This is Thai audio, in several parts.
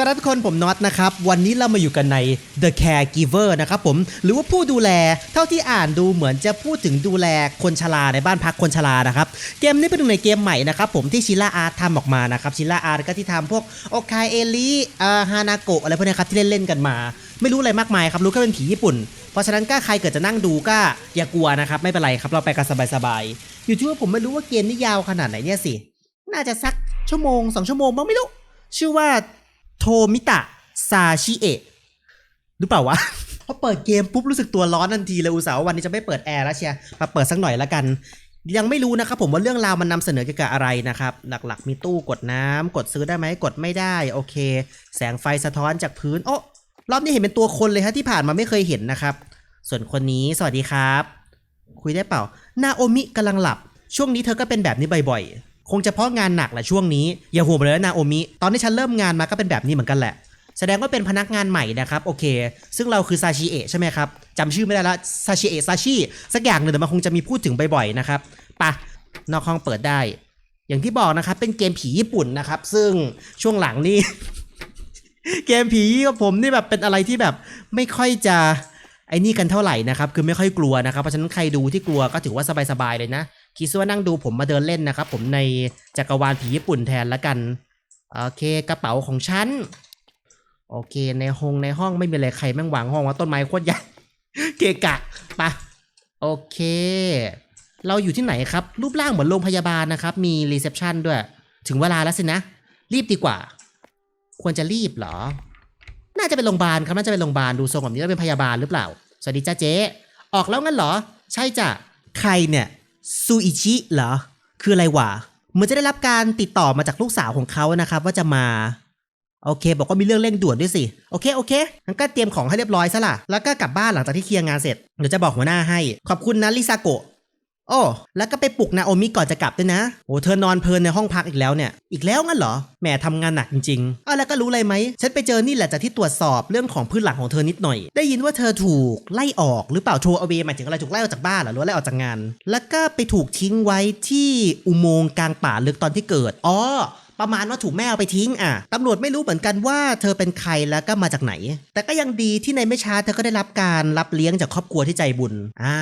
สวัสดีทุกคนผมน็อตนะครับ วันนี้เรามาอยู่กันใน The Caregiver นะครับผมหรือว่าผู้ดูแลเท่าที่อ่านดูเหมือนจะพูดถึงดูแลคนชราในบ้านพักคนชรานะครับ เกมนี้เป็นหนึ่งในเกมใหม่นะครับผมที่ชิล่าอาร์ตทำออกมานะครับชิล่าอาร์ตก็ที่ทำพวกโอคายเอลิฮานาโกะอะไรพวกนี้ครับที่เล่นๆกันมา ไม่รู้อะไรมากมายครับรู้แค่เป็นผีญี่ปุ่น เพราะฉะนั้นก็ใครเกิดจะนั่งดูก็อย่ากลัวนะครับไม่เป็นไรครับเราไปกันสบายๆอยู่ที่ว่าผมไม่รู้ว่าเกมนี้ยาวขนาดไหนเนี่ยสิน่าจะสักชั่วโมงสองชั่วโมงมั้งไม่รู้ชื่อว่า โทมิตะ ซาชิเอะหรือเปล่าวะ พอเปิดเกมปุ๊บรู้สึกตัวร้อนทันทีเลยอุตส่าห์ว่าวันนี้จะไม่เปิดแอร์แล้วเชียร์มาเปิดสักหน่อยละกัน ยังไม่รู้นะครับผมว่าเรื่องราวมันนำเสนอเกี่ยวกับอะไรนะครับ หลักๆ มีตู้กดน้ำกดซื้อได้ไหมกดไม่ได้ โอเค แสงไฟสะท้อนจากพื้นโอ้รอบนี้เห็นเป็นตัวคนเลยฮะที่ผ่านมาไม่เคยเห็นนะครับ ส่วนคนนี้สวัสดีครับ คุยได้เปล่านาโอมิกำลังหลับ ช่วงนี้เธอก็เป็นแบบนี้บ่อยๆ คงจะเพราะงานหนักแหละช่วงนี้ อย่าห่วงไปเลยนะโอมิ ตอนที่ฉันเริ่มงานมาก็เป็นแบบนี้เหมือนกันแหละ แสดงว่าเป็นพนักงานใหม่นะครับ โอเค ซึ่งเราคือซาชิเอะใช่ไหมครับจำชื่อไม่ได้ละซาชิเอะซาชิสักอย่างหนึ่งเดี๋ยวมันคงจะมีพูดถึงบ่อยๆนะครับปะนอกห้องเปิดได้ อย่างที่บอกนะครับ เป็นเกมผีญี่ปุ่นนะครับ ซึ่งช่วงหลังนี่ เกมผีกับผมนี่แบบเป็นอะไรที่แบบไม่ค่อยจะไอ้นี่กันเท่าไหร่นะครับ คือไม่ค่อยกลัวนะครับ เพราะฉะนั้นใครดูที่กลัวก็ถือว่าสบายๆเลยนะ คิดว่านั่งดูผมมาเดินเล่นนะครับ ผมในจักรวาลผีญี่ปุ่นแทนละกัน โอเคกระเป๋าของฉัน โอเคในห้องในห้องไม่มีอะไรใครแม่งวางห้องว่าต้นไม้โคตรใหญ่เกะกะไปะโอเค เราอยู่ที่ไหนครับ รูปร่างเหมือนโรงพยาบาลนะครับ มีรีเซพชันด้วย ถึงเวลาแล้วสินะ รีบดีกว่า ควรจะรีบเหรอ น่าจะเป็นโรงพยาบาลครับน่าจะเป็นโรงพยาบาลดูทรงแบบนี้แล้วเป็นพยาบาลหรือเปล่า สวัสดีจ้าเจ๊ออกแล้วงั้นเหรอ ใช่จ้ะใครเนี่ย ซูอิชิเหรอ คืออะไรวะเหมือนจะได้รับการติดต่อมาจากลูกสาวของเขานะครับ ว่าจะมา โอเค บอกว่ามีเรื่องเร่งด่วนด้วยสิ โอเค โอเคงั้นก็เตรียมของให้เรียบร้อยซะล่ะ แล้วก็กลับบ้านหลังจากที่เคลียร์งานเสร็จ เดี๋ยวจะบอกหัวหน้าให้ ขอบคุณนะลิซาโกะ โอ้แล้วก็ไปปลุกนาโอมิก่อนจะกลับด้วยนะโอ้เธอนอนเพลินในห้องพักอีกแล้วเนี่ยอีกแล้วงั้นเหรอแหมทำงานหนักจริงๆอ้าวแล้วก็รู้อะไรไหมฉันไปเจอนี่แหละจากที่ตรวจสอบเรื่องของพื้นหลังของเธอนิดหน่อย ได้ยินว่าเธอถูกไล่ออกหรือเปล่าโทรเอาเวหมายถึงอะไรถูกไล่ออกจากบ้านเหรอหรือว่าไล่ออกจากงาน แล้วก็ไปถูกทิ้งไว้ที่อุโมงค์กลางป่าลึกตอนที่เกิดอ๋อ ประมาณว่าถูกแม่เอาไปทิ้งอะตำรวจไม่รู้เหมือนกันว่าเธอเป็นใครแล้วก็มาจากไหน แต่ก็ยังดีที่ในไม่ช้าเธอก็ได้รับการรับเลี้ยงจากครอบครัวที่ใจบุญอ่า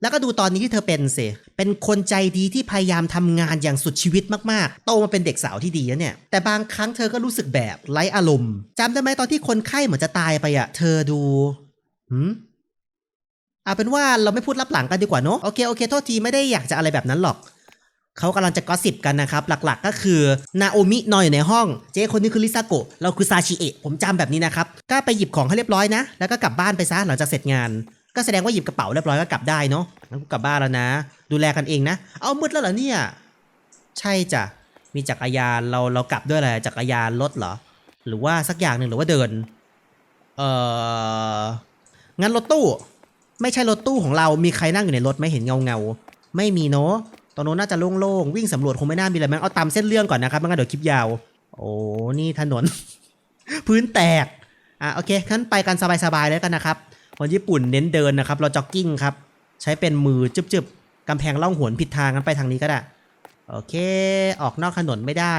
แล้วก็ดูตอนนี้ที่เธอเป็นสิเป็นคนใจดีที่พยายามทำงานอย่างสุดชีวิตมากๆ โตมาเป็นเด็กสาวที่ดีนะเนี่ย แต่บางครั้งเธอก็รู้สึกแบบไร้อารมณ์จำได้ไหมตอนที่คนไข้เหมือนจะตายไปอะ เธอดูหืมเอาเป็นว่าเราไม่พูดรับหลังกันดีกว่าเนอะโอเคโอเคโทษทีไม่ได้อยากจะอะไรแบบนั้นหรอก เขากำลังจะกอสิบกันนะครับ หลักๆก็คือนาโอมินอนอยู่ในห้อง เจ๊คนนี้คือลิซาโกะเราคือซาชิเอะผมจำแบบนี้นะครับ ก็ไปหยิบของให้เรียบร้อยนะ แล้วก็กลับบ้านไปซะหลังจากเสร็จงาน ก็แสดงว่าหยิบกระเป๋าเรียบร้อยก็กลับได้เนาะงั้นกูกลับบ้านแล้วนะ ดูแลกันเองนะ เอามืดแล้วเหรอเนี่ย ใช่จ้ะ มีจักรยานเราเรากลับด้วยอะไรจักรยานรถเหรอ หรือว่าสักอย่างหนึ่งหรือว่าเดิน เอองั้นรถตู้ ไม่ใช่รถตู้ของเรา มีใครนั่งอยู่ในรถไหม่เห็นเงาเงาไม่มีเนาะ ตรงโน้นน่าจะโล่งๆวิ่งสำรวจคงไม่น่ามีอะไรมั้งเอาตามเส้นเรื่องก่อนนะครับไม่งั้นเดี๋ยวคลิปยาว โอ้นี่ถนน พื้นแตกอะโอเคงั้นไปกันสบายๆแล้วกันนะครับคนญี่ปุ่นเน้นเดินนะครับ เราจ็อกกิ้งครับ ใช้เป็นมือจึบๆกำแพงล่องหวนผิดทางกันไปทางนี้ก็ได้โอเค ออกนอกถนนไม่ได้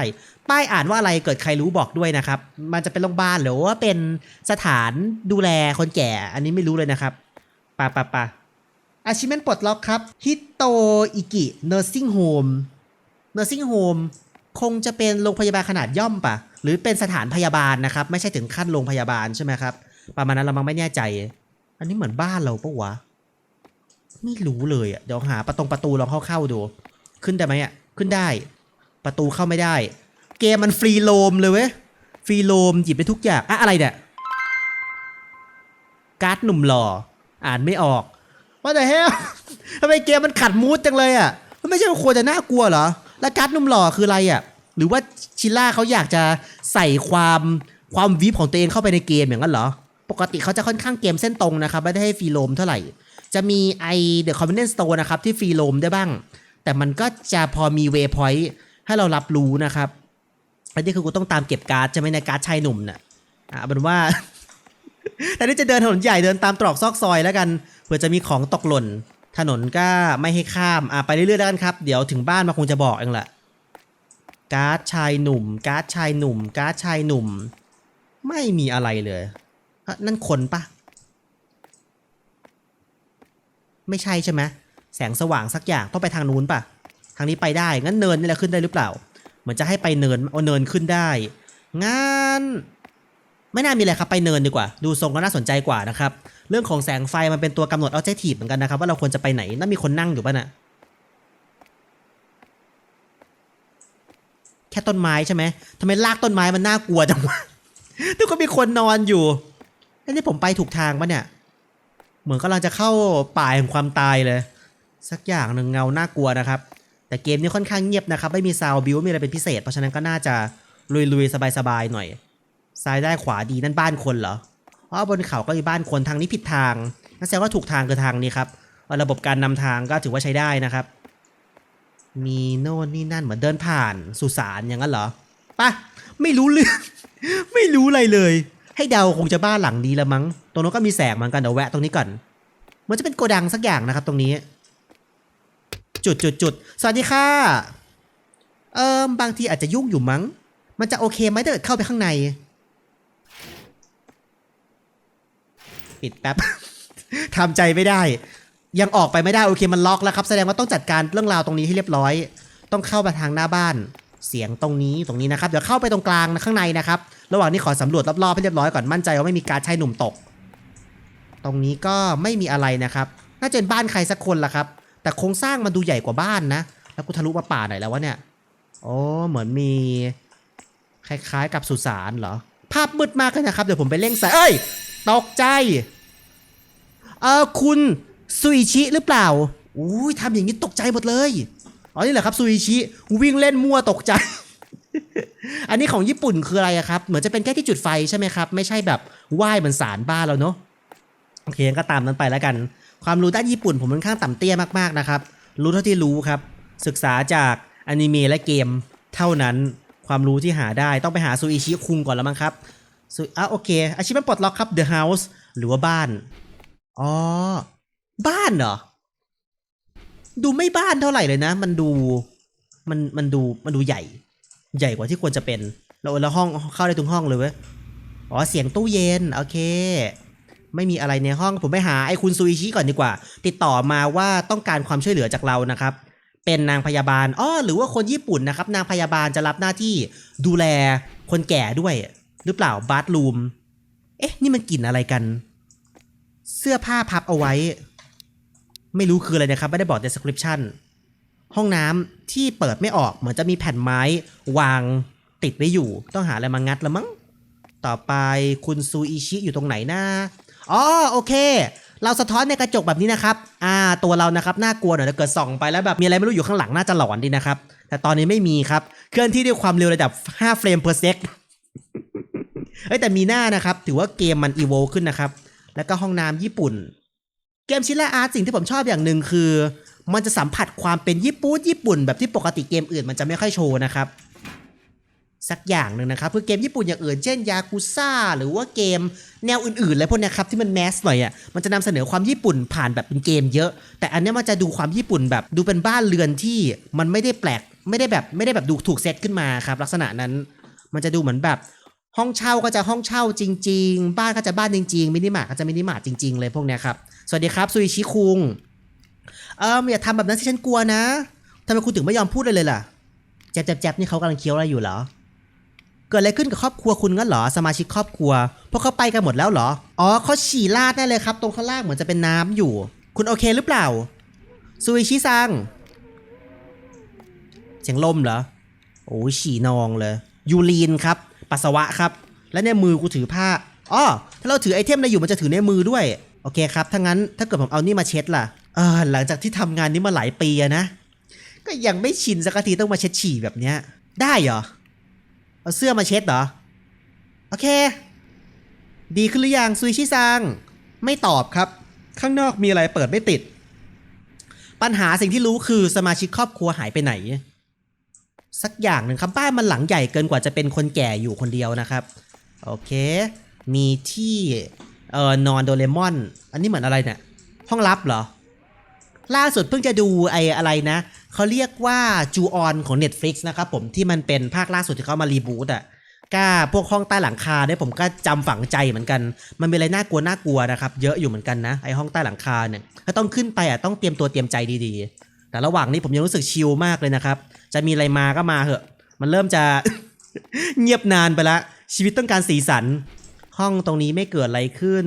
ป้ายอ่านว่าอะไรเกิดใครรู้บอกด้วยนะครับ มันจะเป็นโรงพยาบาลหรือว่าเป็นสถานดูแลคนแก่ อันนี้ไม่รู้เลยนะครับปะปะปะ อาชิเมนปลดล็อกครับฮิโตอิกิเนอร์ซิ่งโฮมเนอร์ซิ่งโฮมคงจะเป็นโรงพยาบาลขนาดย่อมปะ หรือเป็นสถานพยาบาลนะครับ ไม่ใช่ถึงขั้นโรงพยาบาลใช่ไหมครับ ประมาณนั้นเรามังไม่แน่ใจ อันนี้เหมือนบ้านเราปะวะ ไม่รู้เลยอะ เดี๋ยวหาประตงประตูลองเข้าเข้าๆดู ขึ้นได้ไหมอะ ขึ้นได้ ประตูเข้าไม่ได้ เกมมันฟรีโลมเลยเว้ย ฟรีโลมหยิบไปทุกอย่างอะอะไรเนี่ย การ์ดหนุ่มหล่อ อ่านไม่ออก ว่าแต่เฮ้ทำไมเกมมันขัดมูดจังเลยอะมันไม่ใช่ว่าควรจะน่ากลัวเหรอ แล้วการ์ดนุ่มหล่อคืออะไรอะ หรือว่าชิล่าเขาอยากจะใส่ความความวิบของตัวเองเข้าไปในเกมอย่างนั้นเหรอ ปกติเขาจะค่อนข้างเกมเส้นตรงนะครับไม่ได้ให้ฟรีโลมเท่าไหร่ จะมีไอเดอะคอมมิ n นสโตร์นะครับที่ฟรีโลมได้บ้าง แต่มันก็จะพอมีเวพอยต์ให้เรารับรู้นะครับ อันนี้คือกูต้องตามเก็บการ์ดจะไม่ในการ์ดชายหนุ่มน่ะอะเป็นว่า แต่นี่จะเดินถนนใหญ่เดินตามตรอกซอกซอยแล้วกัน ผื่อจะมีของตกหล่น ถนนก็ไม่ให้ข้าม อะไปเรื่อยๆแล้วกันครับ เดี๋ยวถึงบ้านมาคงจะบอกเองแหละการ์ดชายหนุ่ม การ์ดชายหนุ่ม การ์ดชายหนุ่ม ไม่มีอะไรเลยอะนั่นคนปะไม่ใช่ใช่ไหมแสงสว่างสักอย่างต้องไปทางนู้นปะทางนี้ไปได้ งั้นเนินนี่แหละขึ้นได้หรือเปล่า เหมือนจะให้ไปเนินเอาเนินขึ้นได้ งั้น ไม่น่ามีอะไรครับไปเนินดีกว่า ดูทรงก็น่าสนใจกว่านะครับ เรื่องของแสงไฟมันเป็นตัวกำหนด objective เหมือนกันนะครับ ว่าเราควรจะไปไหนน่ามีคนนั่งอยู่ป่ะน่ะแค่ต้นไม้ใช่ไหมทำไมลากต้นไม้มันน่ากลัวจังวะทุกคนมีคนนอนอยู่ไอ้นี่ผมไปถูกทางปะเนี่ย เหมือนกำลังจะเข้าป่าแห่งความตายเลย สักอย่างหนึ่งเงาน่ากลัวนะครับ แต่เกมนี้ค่อนข้างเงียบนะครับ ไม่มีซาวบิวมีอะไรเป็นพิเศษ เพราะฉะนั้นก็น่าจะลุยๆสบายๆหน่อย ซ้ายได้ขวาดีนั่นบ้านคนเหรอ อ๋อบนเขาก็มีบ้านคนทางนี้ผิดทางนั่นแสดงว่าถูกทางคือทางนี้ครับระบบการนำทางก็ถือว่าใช้ได้นะครับ มีโน่นนี่นั่นเหมือนเดินผ่านสุสานอย่างนั้นเหรอปะไม่รู้เรื่องไม่รู้อะไรเลย ให้เดาคงจะบ้านหลังนี้ละมั้ง ตรงนั้นก็มีแสงเหมือนกันเดี๋ยวแวะตรงนี้ก่อนเหมันจะเป็นโกดังสักอย่างนะครับ ตรงนี้ จุดจุดจุดสวัสดีค่ะ เอิมบางทีอาจจะยุ่งอยู่มั้ง มันจะโอเคไหมถ้าเกิดเข้าไปข้างใน ปิดแป๊บ ทำใจไม่ได้ ยังออกไปไม่ได้โอเคมันล็อกแล้วครับ แสดงว่าต้องจัดการเรื่องราวตรงนี้ให้เรียบร้อย ต้องเข้าไปทางหน้าบ้าน เสียงตรงนี้ตรงนี้นะครับ เดี๋ยวเข้าไปตรงกลางนะข้างในนะครับ ระหว่างนี้ขอสำรวจรอบๆให้เรียบร้อยก่อนมั่นใจว่าไม่มีการใช้หนุ่มตก ตรงนี้ก็ไม่มีอะไรนะครับ น่าจะเป็นบ้านใครสักคนละครับ แต่โครงสร้างมันดูใหญ่กว่าบ้านนะ แล้วกูทะลุมาป่าไหนแล้ววะเนี่ย โอ้เหมือนมี คล้ายๆ กับสุสานเหรอ ภาพมืดมากเลยนะครับ เดี๋ยวผมไปเร่งสาย เอ้ย ตกใจ เออคุณซุยชิหรือเปล่าอุ้ยทำอย่างนี้ตกใจหมดเลยอ๋อนี่แหละครับซุยชิวิ่งเล่นมั่วตกใจ อันนี้ของญี่ปุ่นคืออะไระครับ เหมือนจะเป็นแค่ที่จุดไฟใช่ไหมครับ ไม่ใช่แบบไหว้เหมือนสารบ้านเราเนาะโอเคงั้นก็ตามนั้นไปแล้วกัน ความรู้ด้านญี่ปุ่นผมค่อนข้างต่ำเตี้ยมากๆนะครับ รู้เท่าที่รู้ครับ ศึกษาจากอนิเมะและเกมเท่านั้นความรู้ที่หาได้ต้องไปหาซูอิชิคุงก่อนแล้วมั้งครับ ซูอะโอเค อาชีพมันปลดล็อกครับ The House หรือว่าบ้าน อ๋อ บ้านเหรอ ดูไม่บ้านเท่าไหร่เลยนะ มันดู มัน มันดู มันดูใหญ่ ใหญ่กว่าที่ควรจะเป็นแล้วแล้วห้องเข้าได้ทุกห้องเลยเว้ย อ๋อ เสียงตู้เย็น โอเค ไม่มีอะไรในห้อง ผมไปหาไอ้คุณซูอิชิก่อนดีกว่า ติดต่อมาว่าต้องการความช่วยเหลือจากเรานะครับ เป็นนางพยาบาลอ้อหรือว่าคนญี่ปุ่นนะครับ นางพยาบาลจะรับหน้าที่ดูแลคนแก่ด้วย หรือเปล่าบาร์รูม เอ๊ะ นี่มันกลิ่นอะไรกัน เสื้อผ้าพับเอาไว้ ไม่รู้คืออะไรนะครับ ไม่ได้บอก description ห้องน้ำที่เปิดไม่ออกเหมือนจะมีแผ่นไม้วางติดไว้อยู่ ต้องหาอะไรมางัดละมั้ง ต่อไปคุณซูอิชิอยู่ตรงไหนนะอ๋อโอเค เราสะท้อนในกระจกแบบนี้นะครับ อ่า ตัวเรานะครับน่ากลัวหน่อยถ้าเกิดส่องไปแล้วแบบมีอะไรไม่รู้อยู่ข้างหลังน่าจะหลอนดีนะครับ แต่ตอนนี้ไม่มีครับ เคลื่อนที่ด้วยความเร็วระดับ 5 เฟรม per sec เอ้แต่มีหน้านะครับ ถือว่าเกมมัน e v o ขึ้นนะครับ แล้วก็ห้องน้ำญี่ปุ่น เกมชิลล่าอาร์ตสิ่งที่ผมชอบอย่างหนึ่งคือ มันจะสัมผัสความเป็นญี่ปุ่นญี่ปุ่นแบบที่ปกติเกมอื่นมันจะไม่ค่อยโชว์นะครับ สักอย่างหนึ่งนะครับคือเกมญี่ปุ่นอย่างอื่นเช่นยากุซ่าหรือว่าเกมแนวอื่นๆอะไรพวกนี้ครับที่มันแมสหน่อยอะมันจะนำเสนอความญี่ปุ่นผ่านแบบเป็นเกมเยอะ แต่อันนี้มันจะดูความญี่ปุ่นแบบดูเป็นบ้านเรือนที่มันไม่ได้แปลกไม่ได้แบบไม่ได้แบบดูถูกเซตขึ้นมาครับลักษณะนั้น มันจะดูเหมือนแบบ ห้องเช่าก็จะห้องเช่าจริง ๆ บ้านก็จะบ้านจริงๆมินิมาร์ทก็จะมินิมาร์ทจริง ๆ เลยพวกเนี้ยครับ สวัสดีครับซุยชิคุงเอออย่าทำแบบนั้นที่ฉันกลัวนะทำไมคุณถึงไม่ยอมพูดเลยเลยล่ะแจ๊บแจ๊บนี่เขากำลังเคี้ยวอะไรอยู่เหรอ เกิดอะไรขึ้นกับครอบครัวคุณงั้นเหรอ สมาชิกครอบครัว พวกเขาไปกันหมดแล้วเหรอ อ๋อเขาฉี่ลาดแน่เลยครับ ตรงข้างล่างเหมือนจะเป็นน้ำอยู่ คุณโอเคหรือเปล่าซูอิชิซังเสียงลมเหรอ โอ้ยฉี่นองเลย ยูรีนครับ ปัสสาวะครับ และในมือกูถือผ้าอ๋อถ้าเราถือไอเทมอะไรอยู่มันจะถือในมือด้วย โอเคครับถ้างั้นถ้าเกิดผมเอานี่มาเช็ดล่ะเออหลังจากที่ทำงานนี้มาหลายปีนะ ก็ยังไม่ชินสักทีต้องมาเช็ดฉี่แบบเนี้ย ได้เหรอ เอาเสื้อมาเช็ดเหรอ โอเค ดีขึ้นหรือยังซุยชิซัง ไม่ตอบครับ ข้างนอกมีอะไรเปิดไม่ติด ปัญหาสิ่งที่รู้คือสมาชิกครอบครัวหายไปไหน สักอย่างหนึ่งครับบ้านมันหลังใหญ่เกินกว่าจะเป็นคนแก่อยู่คนเดียวนะครับ โอเค มีที่เอ่อนอนโดเรมอน อันนี้เหมือนอะไรเนี่ยห้องลับเหรอ ล่าสุดเพิ่งจะดูไอ้อะไรนะเขาเรียกว่าจูออนของ Netflix นะครับผมที่มันเป็นภาคล่าสุดที่เขามารีบูตอะก้าพวกห้องใต้หลังคาเนี่ยผมก็จำฝังใจเหมือนกัน มันมีอะไรน่ากลัวน่ากลัวนะครับ เยอะอยู่เหมือนกันนะไอห้องใต้หลังคาเนี่ยถ้าต้องขึ้นไปอะต้องเตรียมตัวเตรียมใจดีๆ แต่ระหว่างนี้ผมยังรู้สึกชิลมากเลยนะครับ จะมีอะไรมาก็มาเหอะ มันเริ่มจะ เงียบนานไปละ ชีวิตต้องการสีสัน ห้องตรงนี้ไม่เกิดอะไรขึ้น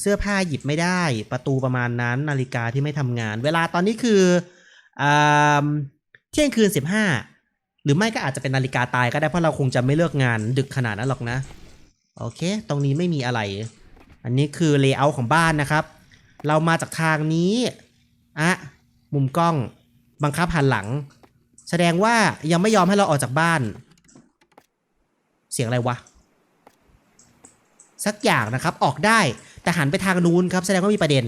เสื้อผ้าหยิบไม่ได้ ประตูประมาณนั้น นาฬิกาที่ไม่ทำงาน เวลาตอนนี้คืออเที่ยงคืน 15 หรือไม่ก็อาจจะเป็นนาฬิกาตายก็ได้เพราะเราคงจะไม่เลิกงานดึกขนาดนั้นหรอกนะ โอเค ตรงนี้ไม่มีอะไร อันนี้คือเลเยอร์ของบ้านนะครับ เรามาจากทางนี้อะ มุมกล้อง บังคับหันหลัง แสดงว่ายังไม่ยอมให้เราออกจากบ้าน เสียงอะไรวะ สักอย่างนะครับออกได้แต่หันไปทางนู้นครับ แสดงว่ามีประเด็น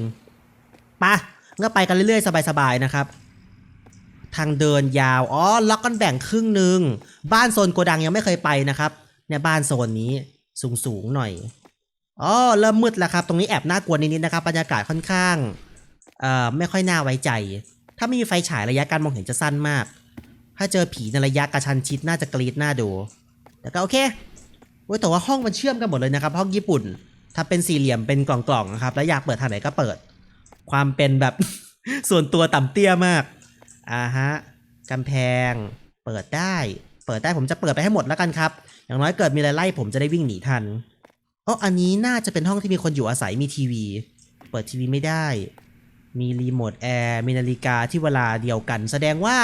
ปะงั้นไปกันเรื่อยๆ สบายๆนะครับ ทางเดินยาวอ๋อล็อกกันแบ่งครึ่งหนึ่งบ้านโซนโกดังยังไม่เคยไปนะครับเนี่ยบ้านโซนนี้สูงๆหน่อยอ๋อเริ่มมืดแล้วครับ ตรงนี้แอบน่ากลัวนิดๆนะครับบรรยากาศค่อนข้าง ไม่ค่อยน่าไว้ใจ ถ้าไม่มีไฟฉายระยะการมองเห็นจะสั้นมาก ถ้าเจอผีในระยะกระชันชิดน่าจะกรีดหน้าดู แต่ก็โอเคเว้ยแต่ว่าห้องมันเชื่อมกันหมดเลยนะครับ ห้องญี่ปุ่น ถ้าเป็นสี่เหลี่ยมเป็นกล่องๆนะครับ แล้วอยากเปิดทางไหนก็เปิด ความเป็นแบบส่วนตัวต่ำเตี้ยมากอ่าฮะกำแพง เปิดได้ เปิดได้ผมจะเปิดไปให้หมดแล้วกันครับ อย่างน้อยเกิดมีอะไรไล่ผมจะได้วิ่งหนีทันอ๋ออันนี้น่าจะเป็นห้องที่มีคนอยู่อาศัยมีทีวี เปิดทีวีไม่ได้ มีรีโมทแอร์มีนาฬิกาที่เวลาเดียวกัน แสดงว่า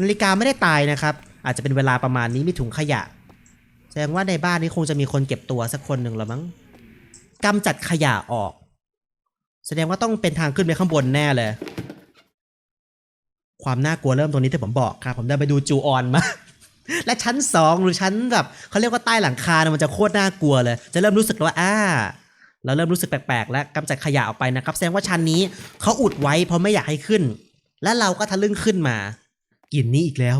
นาฬิกาไม่ได้ตายนะครับ อาจจะเป็นเวลาประมาณนี้มีถุงขยะ แสดงว่าในบ้านนี้คงจะมีคนเก็บตัวสักคนหนึ่งละมั้งกำจัดขยะออก แสดงว่าต้องเป็นทางขึ้นไปข้างบนแน่เลย ความน่ากลัวเริ่มตรงนี้ที่ผมบอกครับ ผมได้ไปดูจูออนมา และชั้นสองหรือชั้นแบบเขาเรียกว่าใต้หลังคานะมันจะโคตรน่ากลัวเลย จะเริ่มรู้สึกวว่าอ่า เราเริ่มรู้สึกแปลกๆ และกำจัดขยะออกไปนะครับ แสดงว่าชั้นนี้เขาอุดไว้เพราะไม่อยากให้ขึ้น และเราก็ทะลึ่งขึ้นมากลิ่นนี้อีกแล้ว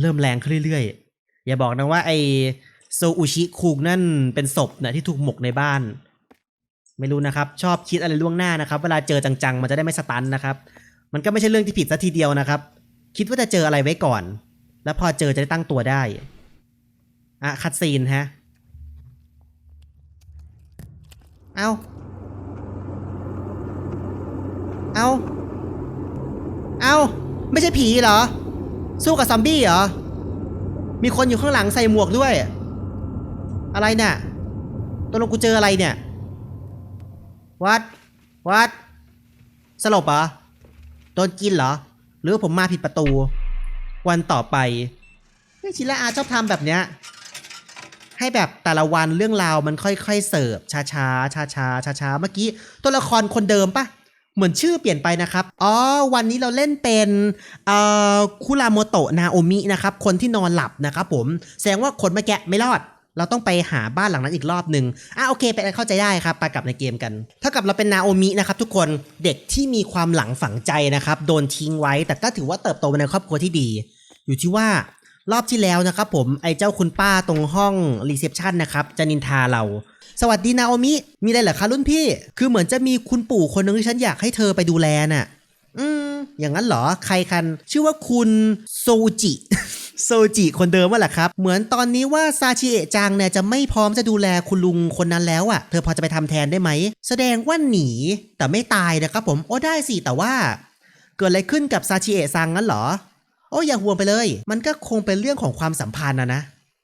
เริ่มแรงขึ้นเรื่อยๆ อย่าบอกนะว่าไอโซอุชิคุงนั่นเป็นศพนะที่ถูกหมกในบ้าน ไม่รู้นะครับ ชอบคิดอะไรล่วงหน้านะครับ เวลาเจอจังๆ มันจะได้ไม่สตันนะครับ มันก็ไม่ใช่เรื่องที่ผิดซะทีเดียวนะครับ คิดว่าจะเจออะไรไว้ก่อน แล้วพอเจอจะได้ตั้งตัวได้อะคัดซีนฮะ เอาเอาเอาไม่ใช่ผีเหรอ สู้กับซอมบี้เหรอ มีคนอยู่ข้างหลังใส่หมวกด้วย อะไรเนี่ยตกลงกูเจออะไรเนี่ย วัด วัด สลบเหรอ โดนกินเหรอ หรือผมมาผิดประตู วันต่อไปเฮ้ยชิระอาชอบทำแบบเนี้ย ให้แบบแต่ละวันเรื่องราวมันค่อยๆเสิร์ฟช้าๆช้าๆช้าๆช้าๆเมื่อกี้ตัวละครคนเดิมปะเหมือนชื่อเปลี่ยนไปนะครับ อ๋อ วันนี้เราเล่นเป็นคุราโมโตะนาโอมินะครับ คนที่นอนหลับนะครับผม แสดงว่าคนเมื่อกี้ไม่รอด เราต้องไปหาบ้านหลังนั้นอีกรอบหนึ่งอะโอเค ไปเข้าใจได้ครับ ไปกลับในเกมกันเท่ากับเราเป็นนาโอมินะครับทุกคน เด็กที่มีความหลังฝังใจนะครับ โดนทิ้งไว้ แต่ก็ถือว่าเติบโตมาในครอบครัวที่ดี อยู่ที่ว่า รอบที่แล้วนะครับผมไอ้เจ้าคุณป้าตรงห้องรีเซพชันนะครับจะนินทาเรา สวัสดีนาโอมิ มีอะไรเหรอคะรุ่นพี่ คือเหมือนจะมีคุณปู่คนหนึงที่ฉันอยากให้เธอไปดูแลน่ะ อืม อย่างนั้นเหรอ ใครคัน ชื่อว่าคุณโซจิโซจิคนเดิมว่าแหละครับ เหมือนตอนนี้ว่าซาชิเอะจังเนี่ยจะไม่พร้อมจะดูแลคุณลุงคนนั้นแล้วอะ่ะ เธอพอจะไปทำแทนได้ไหม แสดงว่าหนีแต่ไม่ตายนะครับผม โอ้ได้สิ แต่ว่า เกิดอะไรขึ้นกับซาชิเอะซังงั้นเหรอ โอ้อย่าห่วงไปเลย มันก็คงเป็นเรื่องของความสัมพันธ์นะนะ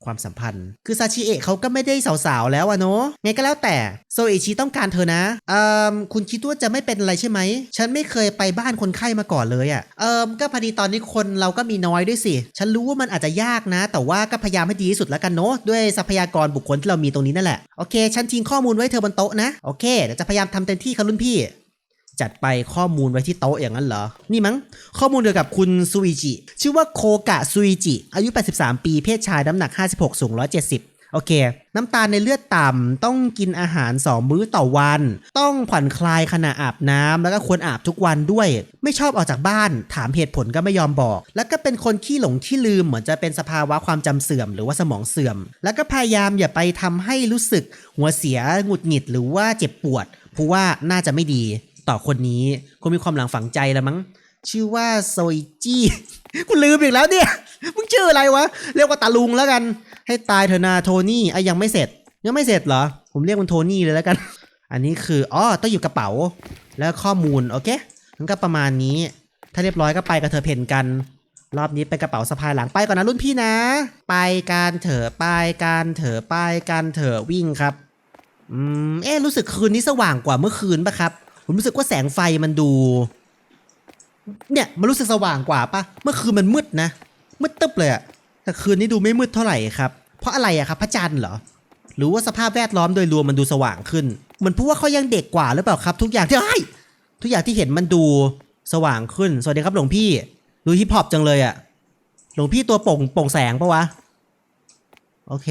ความสัมพันธ์ คือซาชิเอะเขาก็ไม่ได้สาวๆ แล้วอะเนาะไงก็แล้วแต่โซเอชิต้องการเธอนะ เอ่อคุณคิดว่าจะไม่เป็นอะไรใช่ไหม ฉันไม่เคยไปบ้านคนไข้มาก่อนเลยอะเอ่อก็พอดีตอนนี้คนเราก็มีน้อยด้วยสิ ฉันรู้ว่ามันอาจจะยากนะ แต่ว่าก็พยายามให้ดีที่สุดแล้วกันเนาะ ด้วยทรัพยากรบุคคลที่เรามีตรงนี้นั่นแหละ โอเค ฉันทิ้งข้อมูลไว้เธอบนโต๊ะนะ โอเค เดี๋ยวจะพยายามทำเต็มที่ครับรุ่นพี่ จัดไปข้อมูลไว้ที่โต๊ะอย่างนั้นเหรอ นี่มั้ง ข้อมูลเกี่ยวกับคุณซูอิจิ ชื่อว่าโคกะซูอิจิ อายุ 83 ปี เพศชาย น้ำหนัก 56 สูง 170โอเค น้ำตาลในเลือดต่ำ ต้องกินอาหาร 2 มื้อต่อวัน ต้องผ่อนคลายขณะอาบน้ำ แล้วก็ควรอาบทุกวันด้วย ไม่ชอบออกจากบ้าน ถามเหตุผลก็ไม่ยอมบอก แล้วก็เป็นคนขี้หลงขี้ลืม เหมือนจะเป็นสภาวะความจำเสื่อม หรือว่าสมองเสื่อม แล้วก็พยายามอย่าไปทำให้รู้สึก หัวเสีย หงุดหงิด หรือว่าเจ็บปวด เพราะว่าน่าจะไม่ดี ต่อคนนี้คงมีความหลังฝังใจแล้วมั้ง ชื่อว่าโซอิจิกูลืมอีกแล้วเนี่ยมึงชื่ออะไรวะ เรียกว่าตาลุงแล้วกัน ให้ตายเถอะนาโทนี่ไอะยังไม่เสร็จ ยังไม่เสร็จเหรอ ผมเรียกมันโทนี่เลยแล้วกัน อันนี้คืออ๋อต้องอยู่กระเป๋า แล้วข้อมูลโอเคมันก็ประมาณนี้ ถ้าเรียบร้อยก็ไปกับเธอเพนกัน รอบนี้เป็นกระเป๋าสะพายหลังไปก่อนนะรุ่นพี่นะ ไปการเถอะไปการเถอะไปการเถอะวิ่งครับ อืม เอ๊ะรู้สึกคืนนี้สว่างกว่าเมื่อคืนปะครับ ผมรู้สึกว่าแสงไฟมันดู เนี่ยมันรู้สึกสว่างกว่าปะเมื่อคืนมันมืดนะมืดตึ๊บเลยอะแต่คืนนี้ดูไม่มืดเท่าไหร่ครับ เพราะอะไรอะครับพระจันทร์เหรอหรือว่าสภาพแวดล้อมโดยรวมมันดูสว่างขึ้นเหมือนพราะว่าเขายังเด็กกว่าหรือเปล่าครับ ทุกอย่างที่เอ้ทุกอย่างที่เห็นมันดูสว่างขึ้น สวัสดีครับหลวงพี่ดูฮิปฮอปจังเลยอะหลวงพี่ตัวโป่งโป่งแสงปะวะ โอเค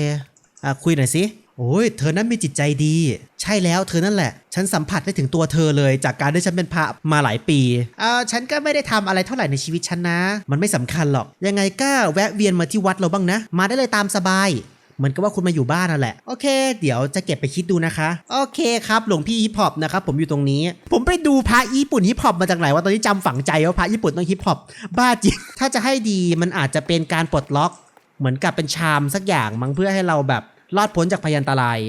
อะ คุยหน่อยสิ โอ้ยเธอนั้นมีจิตใจดี ใช่แล้วเธอนั่นแหละ ฉันสัมผัสได้ถึงตัวเธอเลย จากการที่ฉันเป็นพระมาหลายปีอ่าฉันก็ไม่ได้ทำอะไรเท่าไหร่ในชีวิตฉันนะ มันไม่สำคัญหรอก ยังไงก็แวะเวียนมาที่วัดเราบ้างนะ มาได้เลยตามสบายเหมือนกับว่าคุณมาอยู่บ้านนั่นแหละ โอเค เดี๋ยวจะเก็บไปคิดดูนะคะ โอเคครับ หลวงพี่ฮิปฮอปนะครับ ผมอยู่ตรงนี้ ผมไปดูพระญี่ปุ่นฮิปฮอปมาจากไหนว่าตอนนี้จำฝังใจว่าพระญี่ปุ่นต้องฮิปฮอปบ้าจริง ถ้าจะให้ดีมันอาจจะเป็นการปลดล็อก เหมือนกับเป็นชามสักอย่างมั้งเพื่อให้เราแบบ รอดพ้นจากพยันตราย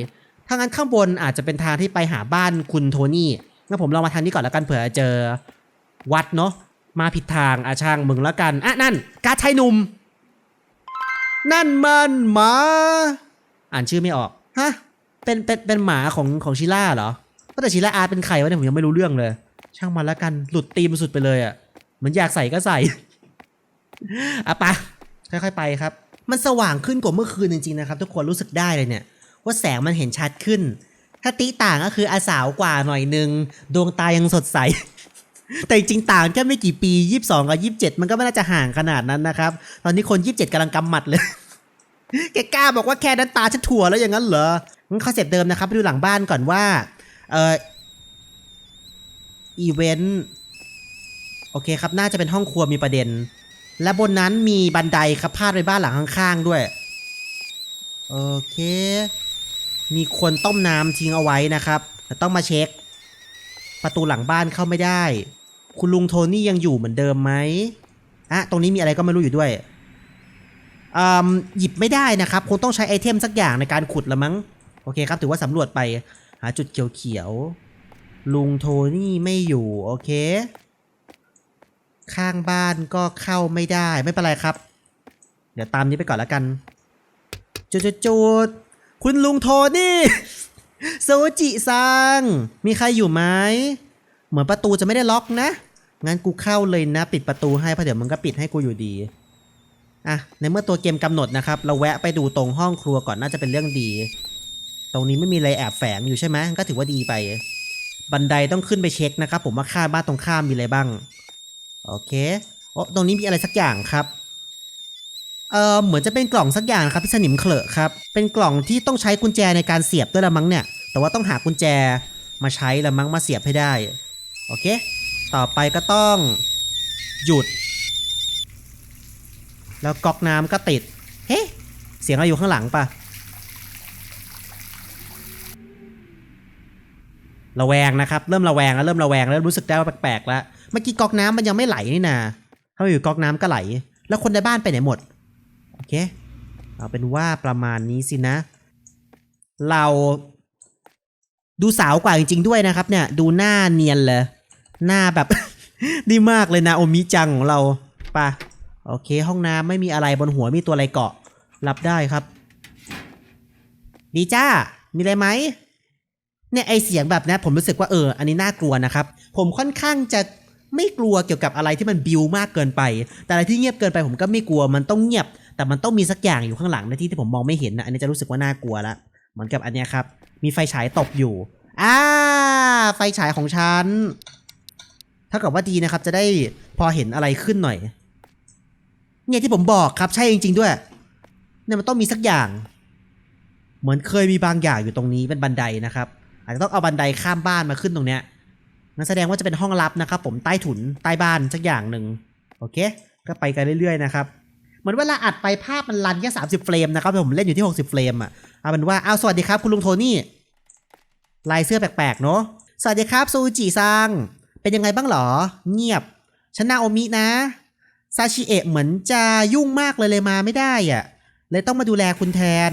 ถ้างั้นข้างบนอาจจะเป็นทางที่ไปหาบ้านคุณโทนี่งั้นผมลองมาทางนี้ก่อนแล้วกันเผื่อเจอวัดเนาะ มาผิดทางอาช่างมึงแล้วกัน อะนั่น การดชายหนุ่ม นั่นมันหมา อ่านชื่อไม่ออก ฮะ เป็นเป็นเป็นหมาของของชิล่าเหรอก็แต่ชิล่าอาร์ตเป็นใครวะเนี่ยผมยังไม่รู้เรื่องเลย ช่างมันแล้วกัน หลุดตีมสุดไปเลยอะ่ะ เหมือนอยากใส่ก็ใส่อะไปะค่อยๆไปครับ มันสว่างขึ้นกว่าเมื่อคืนจริงๆนะครับ ทุกคนรู้สึกได้เลยเนี่ย ว่าแสงมันเห็นชัดขึ้น ถ้าติต่างก็คืออาสาวกว่าหน่อยนึง ดวงตายังสดใส แต่จริงต่างแค่ไม่กี่ปี 22 กับ 27 มันก็ไม่น่าจะห่างขนาดนั้นนะครับ ตอนนี้คน 27กำลังกำหมัดเลย แกกล้าบอกว่าแค่นั้นตาฉันถั่วแล้วอย่างนั้นเหรองั้นคอนเซปต์เดิมนะครับไปดูหลังบ้านก่อนว่าเอออีเวนต์โอเคครับ น่าจะเป็นห้องครัวมีประเด็น และบนนั้นมีบันไดครับพาดไปบ้านหลังข้างๆด้วย โอเค มีคนต้มน้ำทิ้งเอาไว้นะครับแต่ต้องมาเช็ค ประตูหลังบ้านเข้าไม่ได้ คุณลุงโทนี่ยังอยู่เหมือนเดิมไหมอะตรงนี้มีอะไรก็ไม่รู้อยู่ด้วยอืมหยิบไม่ได้นะครับ คงต้องใช้ไอเทมสักอย่างในการขุดละมั้ง โอเคครับ ถือว่าสำรวจไป หาจุดเขียวๆ ลุงโทนี่ไม่อยู่ โอเค ข้างบ้านก็เข้าไม่ได้ไม่เป็นไรครับ เดี๋ยวตามนี้ไปก่อนแล้วกัน จุดจุดจดคุณลุงโทนี่โซจิซัง มีใครอยู่ไหมเหมือนประตูจะไม่ได้ล็อกนะ งั้นกูเข้าเลยนะ ปิดประตูให้เพราะเดี๋ยวมันก็ปิดให้กูอยู่ดี อะ ในเมื่อตัวเกมกำหนดนะครับ เราแวะไปดูตรงห้องครัวก่อนน่าจะเป็นเรื่องดี ตรงนี้ไม่มีอะไรแอบแฝงอยู่ใช่ไหมก็ถือว่าดีไป บันไดต้องขึ้นไปเช็คนะครับ ผมว่าข้างบ้านตรงข้ามมีอะไรบ้าง โอเคโอ้ตรงนี้มีอะไรสักอย่างครับเออเหมือนจะเป็นกล่องสักอย่างครับพี่สนิมเคลอะครับ เป็นกล่องที่ต้องใช้กุญแจในการเสียบด้วยละมั้งเนี่ย แต่ว่าต้องหากุญแจมาใช้ละมั้งมาเสียบให้ได้ โอเค ต่อไปก็ต้องหยุด แล้วก๊อกน้ำก็ติด เฮ้เสียงอะไรอยู่ข้างหลังปะระแวงนะครับ เริ่มระแวงแล้วเริ่มระแวงแล้วรู้สึกได้ว่าแปลกๆแล้ว เมื่อกี้ก๊อกน้ำมันยังไม่ไหลนี่นาถ้าอยู่ก๊อกน้ำก็ไหล แล้วคนในบ้านไปไหนหมด โอเค เอาเป็นว่าประมาณนี้สินะ เราดูสาวกว่าจริงๆด้วยนะครับ เนี่ย ดูหน้าเนียนเลย หน้าแบบ ดีมากเลยนะโอมิจังของเราปะโอเค ห้องน้ำไม่มีอะไรบนหัวมีตัวอะไรเกาะ รับได้ครับ ดีจ้า มีอะไรไหมเนี่ยไอเสียงแบบนี้ผมรู้สึกว่าเออ อันนี้น่ากลัวนะครับ ผมค่อนข้างจะ ไม่กลัวเกี่ยวกับอะไรที่มันบิวมากเกินไป แต่อะไรที่เงียบเกินไปผมก็ไม่กลัวมันต้องเงียบ แต่มันต้องมีสักอย่างอยู่ข้างหลังในที่ที่ผมมองไม่เห็นนะอันนี้จะรู้สึกว่าน่ากลัวละเหมือนกับอันเนี้ยครับ มีไฟฉายตกอยู่อ่าไฟฉายของฉันถ้ากับว่าดีนะครับ จะได้พอเห็นอะไรขึ้นหน่อย เนี่ยที่ผมบอกครับใช่จริง ๆ ด้วยเนี่ยมันต้องมีสักอย่าง เหมือนเคยมีบางอย่างอยู่ตรงนี้เป็นบันไดนะครับ อาจจะต้องเอาบันไดข้ามบ้านมาขึ้นตรงเนี้ย นั่นแสดงว่าจะเป็นห้องลับนะครับผมใต้ถุนใต้บ้านสักอย่างหนึ่งโอเค ก็ไปกันเรื่อยๆนะครับเหมือนเวลาอัดไปภาพมันรันแค่สามสิบเฟรมนะครับแต่ผมเล่นอยู่ที่หกสิบเฟรมอะเอาเป็นว่าเอาสวัสดีครับคุณลุงโทนี่ลายเสื้อแปลกๆเนาะสวัสดีครับซูจิซังเป็นยังไงบ้างหรอ เงียบฉันนาโอมินะซาชิเอะเหมือนจะยุ่งมากเลยเลยมาไม่ได้อะเลยต้องมาดูแลคุณแทน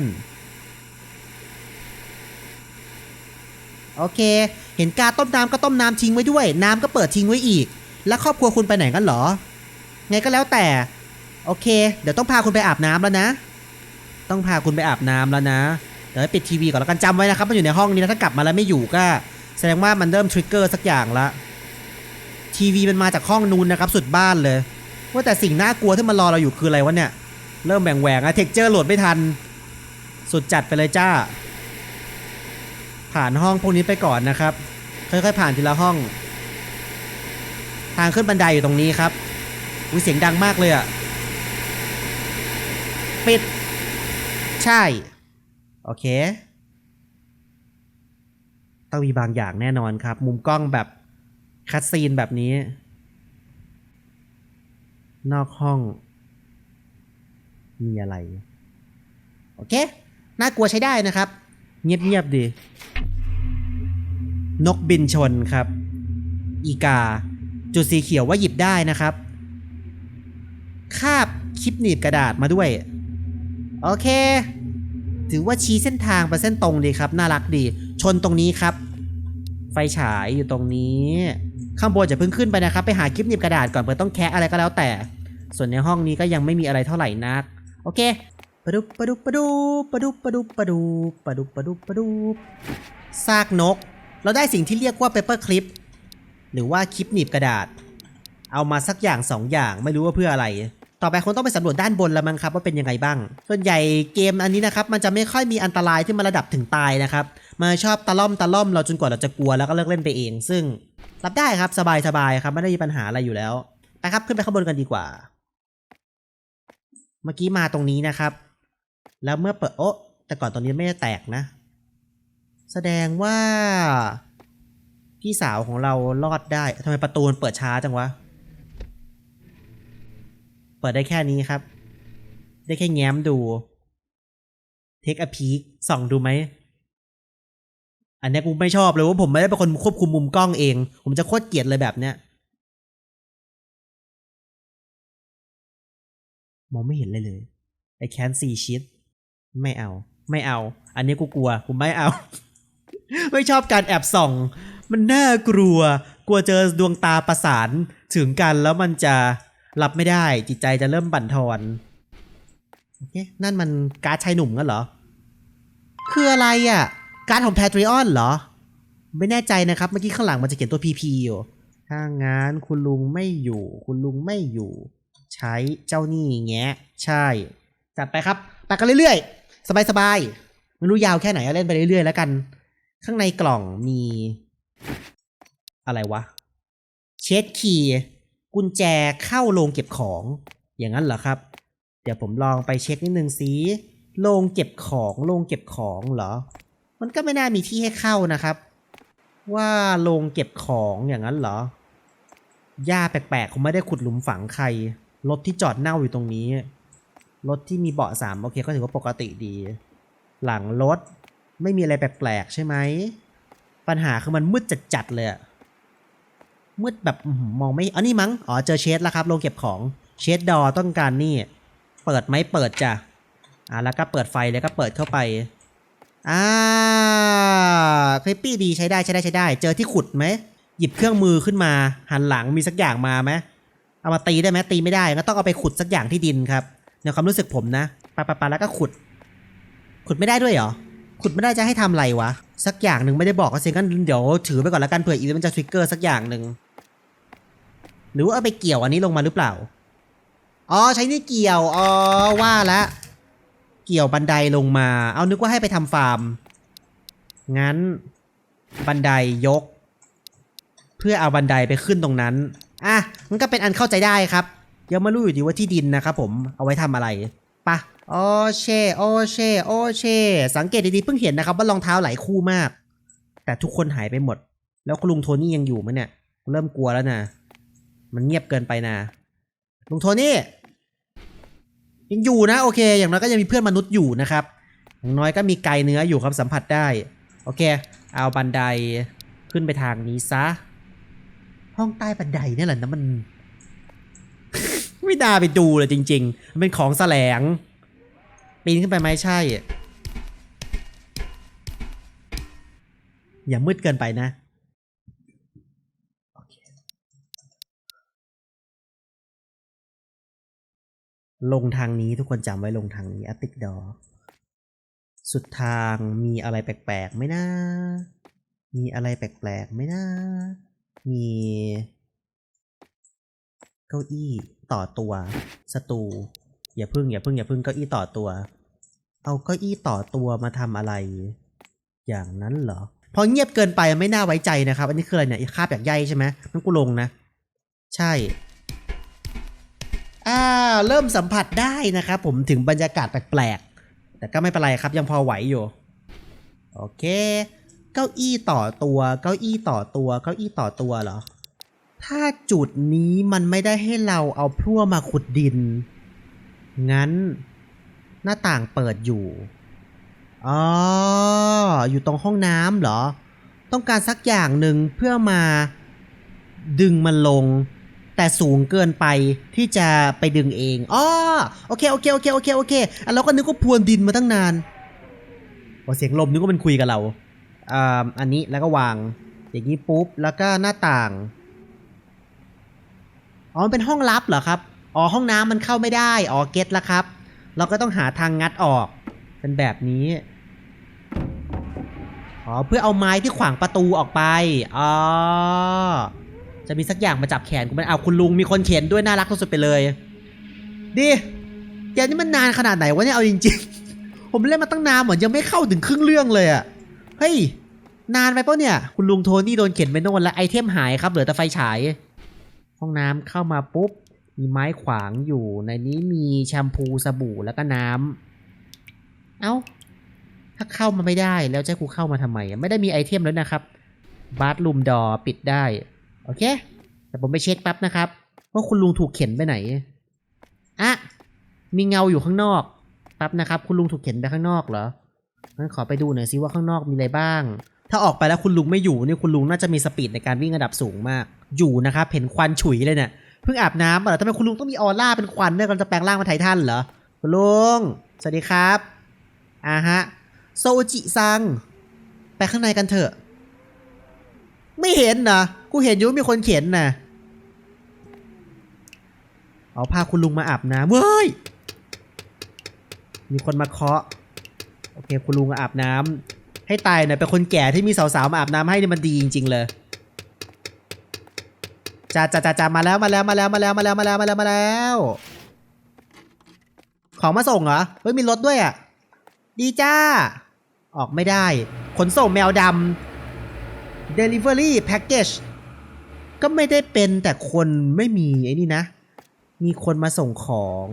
โอเค ห็นกาต้มน้ำก็ต้มน้ำทิ้งไว้ด้วย น้ำก็เปิดทิ้งไว้อีก แล้วครอบครัวคุณไปไหนกันเหรอ ไงก็แล้วแต่ โอเค เดี๋ยวต้องพาคุณไปอาบน้ำแล้วนะ ต้องพาคุณไปอาบน้ำแล้วนะ เดี๋ยวปิดทีวีก่อนแล้วกันจำไว้นะครับมันอยู่ในห้องนี้นะถ้ากลับมาแล้วไม่อยู่ก็ แสดงว่ามันเริ่มทริกเกอร์สักอย่างละทีวีมันมาจากห้องนู้นนะครับ สุดบ้านเลย ว่าแต่สิ่งน่ากลัวที่มันรอเราอยู่คืออะไรวะเนี่ย เริ่มแบ่งแหวงอะเท็กเจอร์โหลดไม่ทัน สุดจัดไปเลยจ้า ผ่านห้องพวกนี้ไปก่อนนะครับ ค่อยๆผ่านทีละห้อง ทางขึ้นบันไดอยู่ตรงนี้ครับวิเสียงดังมากเลยอะปิด ใช่ โอเค ต้องมีบางอย่างแน่นอนครับ มุมกล้องแบบคัดซีนแบบนี้ นอกห้อง มีอะไร โอเค น่ากลัวใช้ได้นะครับ เงียบๆดี นกบินชนครับ อีกา จุดสีเขียวว่าหยิบได้นะครับคาบคลิปหนีบกระดาษมาด้วย โอเค ถือว่าชี้เส้นทางไปเส้นตรงดีครับ น่ารักดี ชนตรงนี้ครับ ไฟฉายอยู่ตรงนี้ ข้างบนจะเพิ่งขึ้นไปนะครับ ไปหาคลิปหนีบกระดาษก่อนเพื่อต้องแคะอะไรก็แล้วแต่ ส่วนในห้องนี้ก็ยังไม่มีอะไรเท่าไหร่นัก โอเคปะดุปะดุปะดุปะดุปะดุปะดุปะดุบปะดุบปะดุบซากนก เราได้สิ่งที่เรียกว่าเปเปอร์คลิปหรือว่าคลิปหนีบกระดาษ เอามาสักอย่างสองอย่างไม่รู้ว่าเพื่ออะไร ต่อไปคงต้องไปสำรวจด้านบนแล้วมั้งครับว่าเป็นยังไงบ้าง ส่วนใหญ่เกมอันนี้นะครับ มันจะไม่ค่อยมีอันตรายที่มาระดับถึงตายนะครับมันชอบตะล่อมตะล่อมเราจนกว่าเราจะกลัวแล้วก็เลิกเล่นไปเอง ซึ่งรับได้ครับสบายสบายๆครับไม่ได้มีปัญหาอะไรอยู่แล้วไปครับขึ้นไปข้างบนกันดีกว่า เมื่อกี้มาตรงนี้นะครับ แล้วเมื่อเปิดโอ๊ะแต่ก่อนตรงนี้ไม่ได้แตกนะ แสดงว่า พี่สาวของเรารอดได้ทำไมประตูมันเปิดช้าจังวะ เปิดได้แค่นี้ครับ ได้แค่แง้มดู เทคอ e พีคส่องดูไหม อันนี้กูไม่ชอบเลยว่าผมไม่ได้เป็นคนควบคุมมุมกล้องเอง ผมจะโคตรเกลียดเลยแบบเนี้ยมองไม่เห็นเลยเลย I can't see shit ไม่เอา ไม่เอา อันนี้กูกลัว กูไม่เอา ไม่ชอบการแอบส่อง มันน่ากลัว กลัวเจอดวงตาประสานถึงกันแล้วมันจะรับไม่ได้จิตใจจะเริ่มบั่นทอนโอเคนั่นมันการ์ดชายหนุ่มกันเหรอ คืออะไรอะ การ์ดของแพทริออนเหรอ ไม่แน่ใจนะครับ เมื่อกี้ข้างหลังมันจะเขียนตัว PP อยู่ ถ้างั้นคุณลุงไม่อยู่ คุณลุงไม่อยู่ ใช้เจ้านี่แงะ ใช่ จัดไปครับ ไปกันเรื่อยๆ สบายๆ ไม่รู้ยาวแค่ไหนเอาเล่นไปเรื่อยๆ แล้วกัน ข้างในกล่องมี อะไรวะ เช็ดคีย์กุญแจเข้าโรงเก็บของ อย่างนั้นเหรอครับ เดี๋ยวผมลองไปเช็คนิดนึงสิโรงเก็บของโรงเก็บของเหรอ มันก็ไม่น่ามีที่ให้เข้านะครับ ว่าโรงเก็บของอย่างนั้นเหรอหญ้าแปลกๆคงไม่ได้ขุดหลุมฝังใคร รถที่จอดเน่าอยู่ตรงนี้ รถที่มีเบาะสามโอเคก็ถือว่าปกติดี หลังรถ ไม่มีอะไรแปลกๆใช่ไหม ปัญหาคือมันมืดจัดๆเลยอะมืดแบบมองไม่อ๋อนี่มั้ง อ๋อ เจอเชดแล้วครับโรงเก็บของ เชดดอต้องการนี่ เปิดไหมเปิดจ้ะ อ่าแล้วก็เปิดไฟแล้วก็เปิดเข้าไป อ่าคลิปปี้ดีใช้ได้ใช้ได้ใช้ได้ เจอที่ขุดไหม หยิบเครื่องมือขึ้นมา หันหลังมีสักอย่างมาไหมเอามาตีได้ไหมตีไม่ได้ก็ต้องเอาไปขุดสักอย่างที่ดินครับในความรู้สึกผมนะปะปะปะแล้วก็ขุด ขุดไม่ได้ด้วยเหรอ ขุดไม่ได้จะให้ทำอะไรวะ สักอย่างหนึ่งไม่ได้บอกก็เสียงั้นเดี๋ยวถือไปก่อนละกันเผื่ออีเวนต์มันจะทริกเกอร์สักอย่างหนึ่งหรือว่าเอาไปเกี่ยวอันนี้ลงมาหรือเปล่า อ๋อใช้นี่เกี่ยว อ๋อว่าละเกี่ยวบันไดลงมา เอานึกว่าให้ไปทำฟาร์ม งั้น บันไดยก เพื่อเอาบันไดไปขึ้นตรงนั้น อะ มันก็เป็นอันเข้าใจได้ครับ ยังไม่รู้อยู่ดีว่าที่ดินนะครับผม เอาไว้ทำอะไรปะโอเช โอเช โอเช สังเกตดีๆเพิ่งเห็นนะครับว่ารองเท้าหลายคู่มาก แต่ทุกคนหายไปหมด แล้วคุณลุงโทนี่ยังอยู่ไหมเนี่ย เริ่มกลัวแล้วนะ มันเงียบเกินไปนะ ลุงโทนี่ยังอยู่นะโอเค อย่างน้อยก็ยังมีเพื่อนมนุษย์อยู่นะครับ อย่างน้อยก็มีไกเนื้ออยู่ครับสัมผัสได้ โอเค เอาบันไดขึ้นไปทางนี้ซะ ห้องใต้บันไดเนี่ยแหละนะมัน ไม่ไม่น่าไปดูเลยจริง ๆ มันเป็นของแสลง ปีนขึ้นไปไหมใช่ อย่ามืดเกินไปนะ ลงทางนี้ทุกคนจำไว้ลงทางนี้อติกดอ สุดทางมีอะไรแปลกๆไหมนะ มีอะไรแปลกๆไหมนะ มีเก้าอี้ต่อตัวสตู อย่าพึ่งอย่าพึ่งอย่าพึ่งเก้าอี้ต่อตัว เอาเก้าอี้ต่อตัวมาทำอะไร อย่างนั้นเหรอ พอเงียบเกินไปไม่น่าไว้ใจนะครับ อันนี้คืออะไรเนี่ยคาบแบบใยใช่ไหมนั่นกูลงนะ ใช่อ่าเริ่มสัมผัสได้นะครับผมถึงบรรยากาศแปลกๆ แต่ก็ไม่เป็นไรครับยังพอไหวอยู่ โอเค เก้าอี้ต่อตัว เก้าอี้ต่อตัว เก้าอี้ต่อตัวเหรอ ถ้าจุดนี้มันไม่ได้ให้เราเอาพลั่วมาขุดดิน งั้น หน้าต่างเปิดอยู่ อ๋อ อยู่ตรงห้องน้ำเหรอ ต้องการสักอย่างหนึ่งเพื่อมาดึงมันลง แต่สูงเกินไปที่จะไปดึงเองอ๋อโอเค โอเค โอเค โอเค โอเคอะเราก็นึกว่าพรวนดินมาตั้งนานพอเสียงลมนึกว่ามันคุยกับเราอ่าอันนี้แล้วก็วาง อย่างนี้ปุ๊บ แล้วก็หน้าต่าง อ๋อเป็นห้องลับเหรอครับ อ๋อห้องน้ำมันเข้าไม่ได้ อ๋อเก็ตแล้วครับ เราก็ต้องหาทางงัดออก เป็นแบบนี้ อ๋อเพื่อเอาไม้ที่ขวางประตูออกไป อ๋อ จะมีสักอย่างมาจับแขนกูมันเอาคุณลุงมีคนเข็นด้วยน่ารักสุดไปเลย ดิเกมนี้มันนานขนาดไหนวะเนี่ยเอาจริงๆ ผมเล่นมาตั้งนานเหมือนยังไม่เข้าถึงครึ่งเรื่องเลยอะเฮ้ยนานไปปล่าเนี่ย คุณลุงโทนี่โดนเข็นไปโน่นแล้วไอเทมหายครับเหลือแต่ไฟฉาย ห้องน้ำเข้ามาปุ๊บ มีไม้ขวางอยู่ ในนี้มีแชมพูสบู่แล้วก็น้ำ เอ้า ถ้าเข้ามาไม่ได้แล้วจะให้กูเข้ามาทำไม ไม่ได้มีไอเทมแล้วนะครับ บาร์ลูมดอปิดได้ โอเค แต่ผมไปเช็คแป๊บนะครับ ว่าคุณลุงถูกเข็นไปไหน อะ มีเงาอยู่ข้างนอก แป๊บนะครับ คุณลุงถูกเข็นไปข้างนอกเหรอ งั้นขอไปดูหน่อยซิว่าข้างนอกมีอะไรบ้าง ถ้าออกไปแล้วคุณลุงไม่อยู่นี่คุณลุงน่าจะมีสปีดในการวิ่งระดับสูงมาก อยู่นะครับ เห็นควันฉุยเลยเนี่ย เพิ่งอาบน้ำเหรอทำไมคุณลุงต้องมีออร่าเป็นควันเนี่ยกำลังจะแปลงร่างเป็นไททันเหรอคุณลุงสวัสดีครับอ่าฮะโซจิซัง ไปข้างในกันเถอะ ไม่เห็นนะกูเห็นอยู่มีคนเขียนนะเอาพาคุณลุงมาอาบน้ำเว้ยมีคนมาเคาะโอเคคุณลุงอาบน้ำให้ตายหน่อยเป็นคนแก่ที่มีสาวๆมาอาบน้ำให้เนี่ยมันดีจริงๆเลย จ้าจ้าจ้าจ้ามาแล้วมาแล้วมาแล้วมาแล้วมาแล้วมาแล้วมาแล้วมาแล้ว ของมาส่งเหรอเฮ้ยมีรถด้วยอะดีจ้า ออกไม่ได้ ขนส่งแมวดำ Delivery Package ก็ไม่ได้เป็นแต่คนไม่มีไอ้นี่นะ มีคนมาส่งของ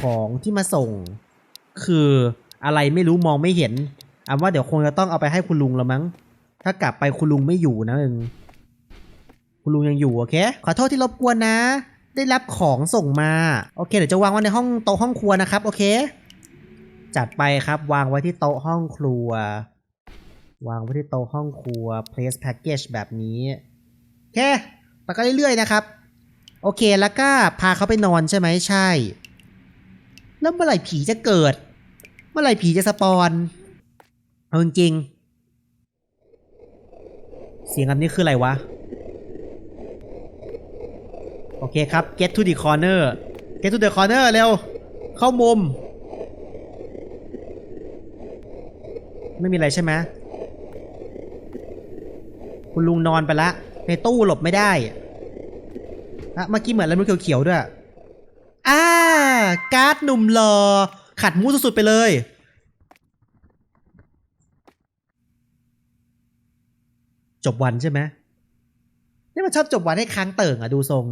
ของที่มาส่ง คืออะไรไม่รู้มองไม่เห็นอะว่าเดี๋ยวคงจะต้องเอาไปให้คุณลุงแล้วมั้ง ถ้ากลับไปคุณลุงไม่อยู่นะเอง คุณลุงยังอยู่โอเค ขอโทษที่รบกวนนะ ได้รับของส่งมา โอเค เดี๋ยวจะวางไว้ในห้องโต๊ะห้องครัวนะครับ โอเค จัดไปครับวางไว้ที่โต๊ะห้องครัว วางไว้ที่โต๊ะห้องครัว place package แบบนี้โอเคไปก็เรื่อยๆนะครับ โอเคแล้วก็พาเขาไปนอนใช่ไหมใช่ แล้วเมื่อไหร่ผีจะเกิด เมื่อไหร่ผีจะสปอนเอาจริงๆเสียงอันนี้คืออะไรวะ โอเคครับ get to the corner get to the corner เร็ว เข้ามุม ไม่มีอะไรใช่ไหมคุณลุงนอนไปละ ในตู้หลบไม่ได้อะเมื่อกี้เหมือนอะไรมันเขียวๆด้วยอ่าการ์ดหนุ่มหล่อขัดมูสุดๆไปเลยจบวันใช่ไหมนี่มันชอบจบวันให้ค้างเติ่งอะดูทรง